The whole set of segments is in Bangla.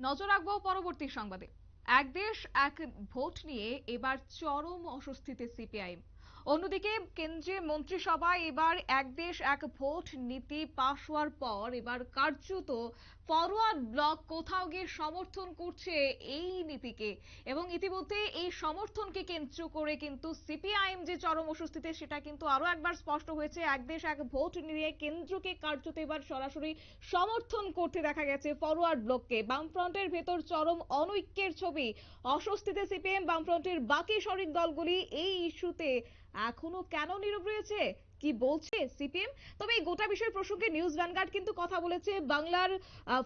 নজর রাখব পরবর্তী সংবাদে। এক দেশ এক ভোট নিয়ে এবার চরম অস্বস্তিতে সিপিআইএম। অন্যদিকে কেন্দ্রীয় মন্ত্রিসভায় এবার এক দেশ, এক ভোট নীতি পাশ হওয়ার পর এবার কার্যত ফরওয়ার্ড ব্লক কোথাও গিয়ে সমর্থন করছে এই নীতিকে। এবং ইতিমধ্যে এই সমর্থনকে কেন্দ্র করে কিন্তু সিপিআইএম যে চরম অস্বস্তিতে, সেটা কিন্তু আরও একবার স্পষ্ট হয়েছে। এক দেশ, এক ভোট নিয়ে কেন্দ্রকে কার্যত এবার সরাসরি সমর্থন করতে দেখা গেছে ফরওয়ার্ড ব্লককে। বামফ্রন্টের ভেতর চরম অনৈক্যের ছবি। অস্বস্তিতে সিপিএম বামফ্রন্টের বাকি শরিক দলগুলি এই ইস্যুতে এখনও কেন নীরব রয়েছে? কি বলছে সিপিএম? তবে এই গোটা বিষয় প্রসঙ্গে নিউজ ভ্যানগার্ড কিন্তু কথা বলেছে বাংলার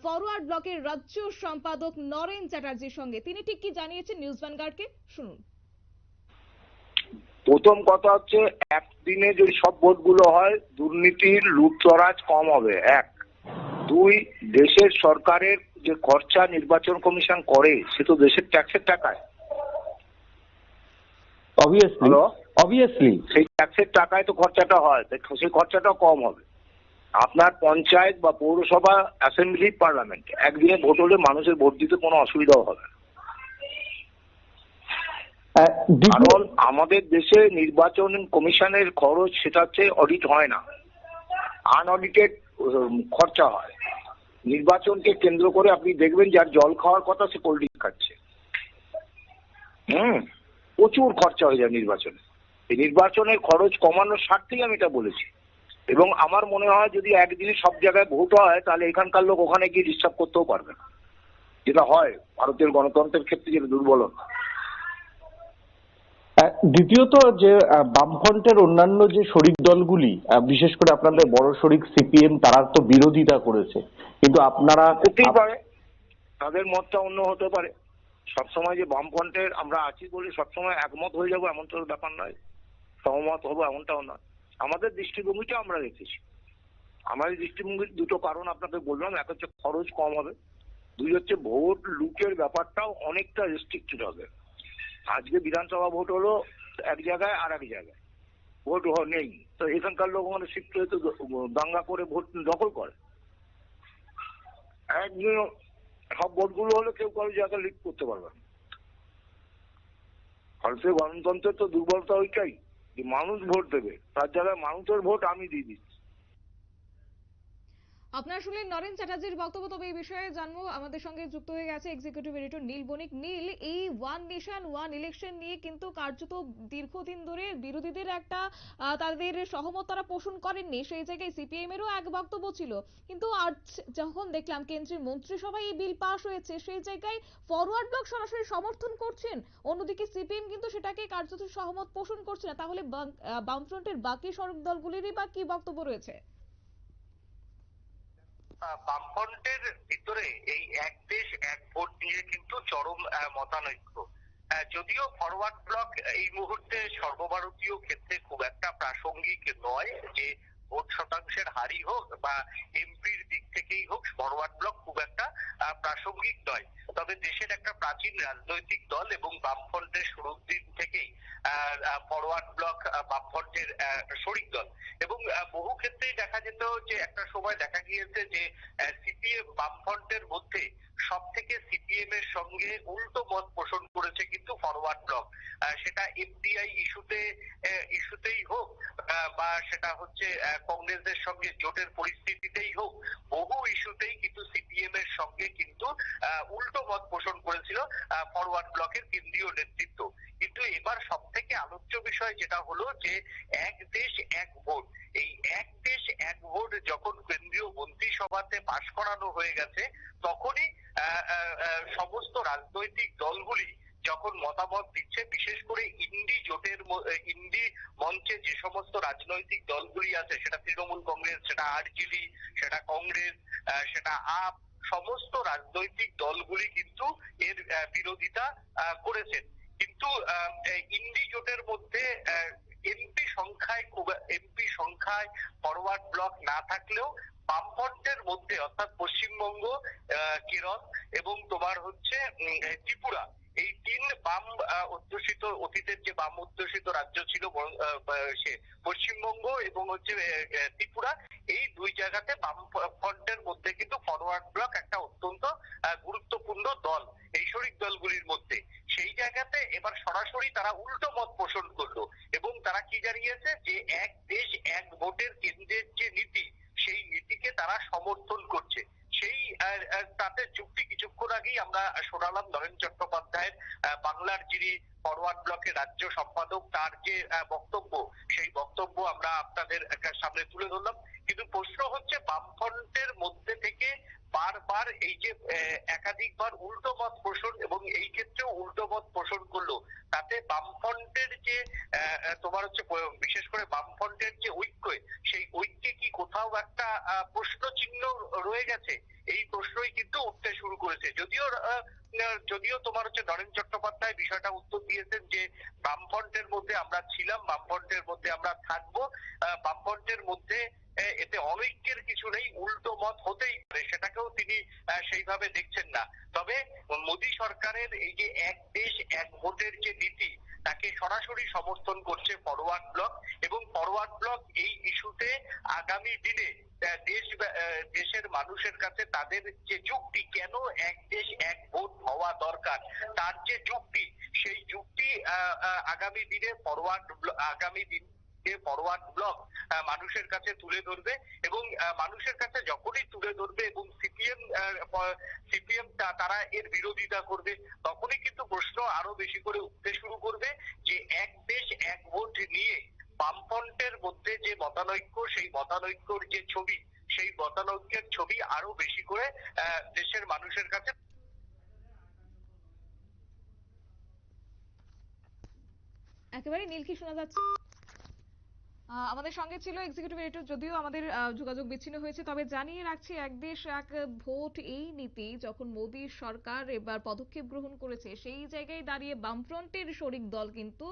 ফরওয়ার্ড ব্লকের রাজ্য সম্পাদক নরেন চ্যাটার্জির সঙ্গে। তিনি ঠিক কি জানিয়েছেন নিউজ ভ্যানগার্ডকে? শুনুন। প্রথম কথা হচ্ছে একদিনে যদি সব ভোটগুলো হয় দুর্নীতির লুটতরাজ কম হবে। এক। দুই দেশের সরকারের যে খরচা নির্বাচন কমিশন করে সে তো দেশের ট্যাক্সের টাকায়। অবভিয়াসলি? অবভিয়াসলি সেই ট্যাক্সের টাকায় তো খরচাটা হয় তাই সেই খরচাটাও কম হবে। আপনার পঞ্চায়েত বা পৌরসভা অ্যাসেম্বলি পার্লামেন্ট একদিনে ভোট হলে মানুষের ভোট দিতে কোনো অসুবিধাও হবে না। কারণ আমাদের দেশে নির্বাচন কমিশনের খরচ সেটা হচ্ছে অডিট হয় না। আনঅডিটেড খরচা হয়। নির্বাচনকে কেন্দ্র করে আপনি দেখবেন যার জল খাওয়ার কথা সে কোল্ড ড্রিঙ্ক খাচ্ছে। হুম প্রচুর খরচা হয়ে যায় নির্বাচনে। নির্বাচনের খরচ কমানোর স্বার্থেই আমি এটা বলেছি। এবং আমার মনে হয় যদি একদিনে সব জায়গায় ভোট হয় তাহলে এখানকার লোক ওখানে গিয়ে ডিস্টার্ব করতেও পারবে না। যেটা হয় ভারতের গণতন্ত্রের ক্ষেত্রে যেটা দুর্বলতা দ্বিতীয়ত যে বামফ্রন্টের অন্যান্য যে শরিক দলগুলি বিশেষ করে আপনাদের বড় শরিক সিপিএম তারা তো বিরোধিতা করেছে। কিন্তু আপনারা হতেই পারে তাদের মতটা অন্য হতে পারে। সবসময় যে বামফ্রন্টের আমরা আছি বলে সবসময় একমত হয়ে যাব এমন তো ব্যাপার নয়। সহমত হব এমনটাও নয়। আমাদের দৃষ্টিভঙ্গিটা আমরা রেখেছি আমাদের দৃষ্টিভঙ্গির দুটো কারণ আপনাকে বললাম। এক হচ্ছে খরচ কম হবে। দুই হচ্ছে ভোট লুটের ব্যাপারটাও অনেকটা রেস্ট্রিক্টেড হবে। আজকে বিধানসভা ভোট হলো এক জায়গায় আর এক জায়গায়। ভোট নেই। তো এখানকার লোক মানে শিফট হয়ে তো দাঙ্গা করে ভোট দখল করে। একদিন সব ভোটগুলো হলে কেউ কারও জায়গা লিড করতে পারবে না। ভারতীয় গণতন্ত্রের তো দুর্বলতা ওইটাই। যে মানুষ ভোট দেবে তার জায়গায় মানুষের ভোট আমি দিয়ে দিচ্ছি। আপনারা শুনলেন নরেন চ্যাটার্জির বক্তব্য, তবে এই বিষয়ে জানব। আমাদের সঙ্গে যুক্ত হয়ে গেছে এক্সিকিউটিভ এডিটর নীল বণিক। নীল, এই ওয়ান নেশন ওয়ান ইলেকশন নিয়ে কিন্তু কার্যত দীর্ঘদিন ধরে বিরোধীদের একটা তাদের সহমত তারা পোষণ করেননি। সেই জায়গায় সিপিএম এরও এক বক্তব্য ছিল। কিন্তু আজ যখন দেখলাম কেন্দ্রীয় মন্ত্রিসভায় এই বিল পাশ হয়েছে, সেই জায়গায় ফরওয়ার্ড ব্লক সরাসরি সমর্থন করছেন। অন্যদিকে সিপিএম কিন্তু সেটাকে কার্যত সহমত পোষণ করছে না। তাহলে বামফ্রন্টের বাকি সড়ক দলগুলিরই বা কি বক্তব্য রয়েছে? বামফ্রন্টের ভিতরে এই এক দেশ, এক ভোট নিয়ে কিন্তু চরম মতানৈক্য। যদিও ফরওয়ার্ড ব্লক এই মুহূর্তে সর্বভারতীয় ক্ষেত্রে খুব একটা প্রাসঙ্গিক নয় যে ভোট শতাংশের হারই হোক বা এমপির দিক থেকেই হোক, ফরওয়ার্ড ব্লক খুব একটা প্রাসঙ্গিক নয়। তবে দেশের একটা প্রাচীন রাজনৈতিক দল এবং বামফ্রন্টের শুরুর দিন থেকেই ফরওয়ার্ড ব্লক বামফ্রন্টের শরিক দল। এবং বহু ক্ষেত্রেই দেখা যেত যে একটা সময় দেখা গিয়েছে যে সিপিএম বামফ্রন্টের মধ্যে সব থেকে সিপিএম এর সঙ্গে উল্টো মত পোষণ করেছে কিন্তু ফরওয়ার্ড ব্লক সেটা এফডিআই ইস্যুতে ইস্যুতেই হোক বা সেটা হচ্ছে কংগ্রেসের সঙ্গে জোটের পরিস্থিতিতেই হোক, বহু ইস্যুতেই কিন্তু সিপিএম এর সঙ্গে কিন্তু উল্টো মত পোষণ করেছিল ফরওয়ার্ড ব্লকের কেন্দ্রীয় নেতৃত্ব। কিন্তু এবার সব থেকে আলোচ্য বিষয় যেটা হলো যে এক দেশ এক ভোট। এই এক দেশ এক ভোট যখন কেন্দ্রীয় মন্ত্রিসভাতে পাশ করানো হয়ে গেছে, তখনই সমস্ত রাজনৈতিক দলগুলি যখন মতামত দিচ্ছে, বিশেষ করে ইন্ডি জোটের ইন্ডি মঞ্চে যে সমস্ত রাজনৈতিক দলগুলি আছে, সেটা তৃণমূল কংগ্রেস, সেটা আরজেডি, সেটা কংগ্রেস সেটা আপ, সমস্ত রাজনৈতিক দলগুলি কিন্তু এর বিরোধিতা করেছেন। কিন্তু ইন্ডি জোটের মধ্যে এমপি সংখ্যায় খুব এমপি সংখ্যায় ফরওয়ার্ড ব্লক না থাকলেও বামফ্রন্টের মধ্যে, অর্থাৎ পশ্চিমবঙ্গ কেরল এবং তোমার হচ্ছে ত্রিপুরা, এই তিন বাম অধ্যুষিত অতীতের যে বাম অধ্যুষিত রাজ্য ছিল পশ্চিমবঙ্গ এবং হচ্ছে ত্রিপুরা, এই দুই জায়গাতে বাম ফ্রন্টের মধ্যে কিন্তু ফরওয়ার্ড ব্লক একটা অত্যন্ত আহ, গুরুত্বপূর্ণ দলগুলির মধ্যে সেই জায়গাতে এবার সরাসরি তারা উল্টো মত পোষণ করল এবং তারা কি জানিয়েছে যে এক দেশ এক ভোটের কেন্দ্রের যে নীতি সেই নীতিকে তারা সমর্থন করছে। সেই তাতে যুক্তি কিছুক্ষণ আগেই আমরা শোনালাম নরেন চট্টোপাধ্যায়ের বাংলার যিনি ফরওয়ার্ড ব্লকের রাজ্য সম্পাদক, তার যে বক্তব্য, সেই বক্তব্য আমরা আপনাদের সামনে তুলে ধরলাম। কিন্তু প্রশ্ন হচ্ছে, বামফ্রন্টের মধ্যে থেকে বারবার এই যে একাধিকবার উল্টো মত পোষণ এবং এই ক্ষেত্রেও উল্টো মত পোষণ করল, তাতে বামফ্রন্টের যে তোমার হচ্ছে, বিশেষ করে বামফ্রন্টের যে কি কোথাও একটা প্রশ্ন চিহ্ন রয়ে গেছে। এই প্রশ্নই কিন্তু উঠতে শুরু করেছে। যদিও যদিও তোমার হচ্ছে নরেন চট্টোপাধ্যায় বিষয়টা উত্তর দিয়েছেন যে, বামফ্রন্টের মধ্যে আমরা ছিলাম, বামফ্রন্টের মধ্যে আমরা থাকব বামফ্রন্টের মধ্যে এতে অনৈক্যের কিছু নেই, উল্টো মত হতেই পারে। সেটাকেও তিনি সেইভাবে দেখছেন না। তবে মোদী সরকারের এই যে এক দেশ, এক ভোটের যে নীতি তাকে সরাসরি সমর্থন করছে ফরওয়ার্ড ব্লক এবং ফরওয়ার্ড ব্লক এই ইস্যুতে আগামী দিনে দেশ দেশের মানুষের কাছে তাদের যে যুক্তি, কেন এক দেশ এক ভোট হওয়া দরকার, তার যে যুক্তি, সেই যুক্তি আগামী দিনে ফরওয়ার্ড আগামী দিন ফরওয়ার্ড ব্লক মানুষের কাছে তুলে ধরবে এবং মানুষের কাছে যখনই তুলে ধরবে এবং সিপিএম সিপিএম তারা এর বিরোধিতা করবে, তখনই কিন্তু প্রশ্ন আরও বেশি করে উঠতে শুরু করবে যে এক দেশ এক ভোট নিয়ে বামফ্রন্টের মধ্যে যে মতানৈক্য, সেই মতানৈক্যর যে ছবি, সেই মতানৈক্যের ছবি আরও বেশি করে দেশের মানুষের কাছে একেবারে নীলকি শোনা যাচ্ছে? আমাদের সঙ্গে ছিল এক্সিকিউটিভ এডিটর যদিও আমাদের যোগাযোগ বিচ্ছিন্ন হয়েছে, তবে জানিয়ে রাখছি এক দেশ, এক ভোট এই নীতি, যখন মোদী সরকার এবার পদক্ষেপ গ্রহণ করেছে, সেই জায়গায় দাঁড়িয়ে বামফ্রন্টের শরিক দল কিন্তু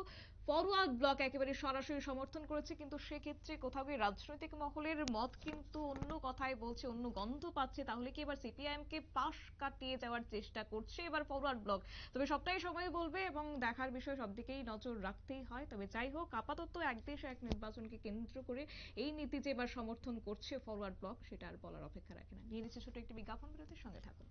ফরওয়ার্ড ব্লক একেবারে সরাসরি সমর্থন করেছে, কিন্তু সেক্ষেত্রে কোথাও গিয়ে রাজনৈতিক মহলের মত কিন্তু অন্য কথায় বলছে, অন্য গন্ধ পাচ্ছে। তাহলে কি এবার সিপিআইএম কে পাশ কাটিয়ে যাওয়ার চেষ্টা করছে এবার ফরওয়ার্ড ব্লক? তবে সবটাই সময় বলবে এবং দেখার বিষয় সব দিকেই নজর রাখতেই হয়। তবে যাই হোক, আপাতত এক দেশ এক নির্বাচনকে কেন্দ্র করে এই নীতি যে এবার সমর্থন করছে ফরওয়ার্ড ব্লক, সেটা আর বলার অপেক্ষা রাখে না। নিয়ে ছোট একটি বিজ্ঞাপন, বিরতির সঙ্গে থাকুন।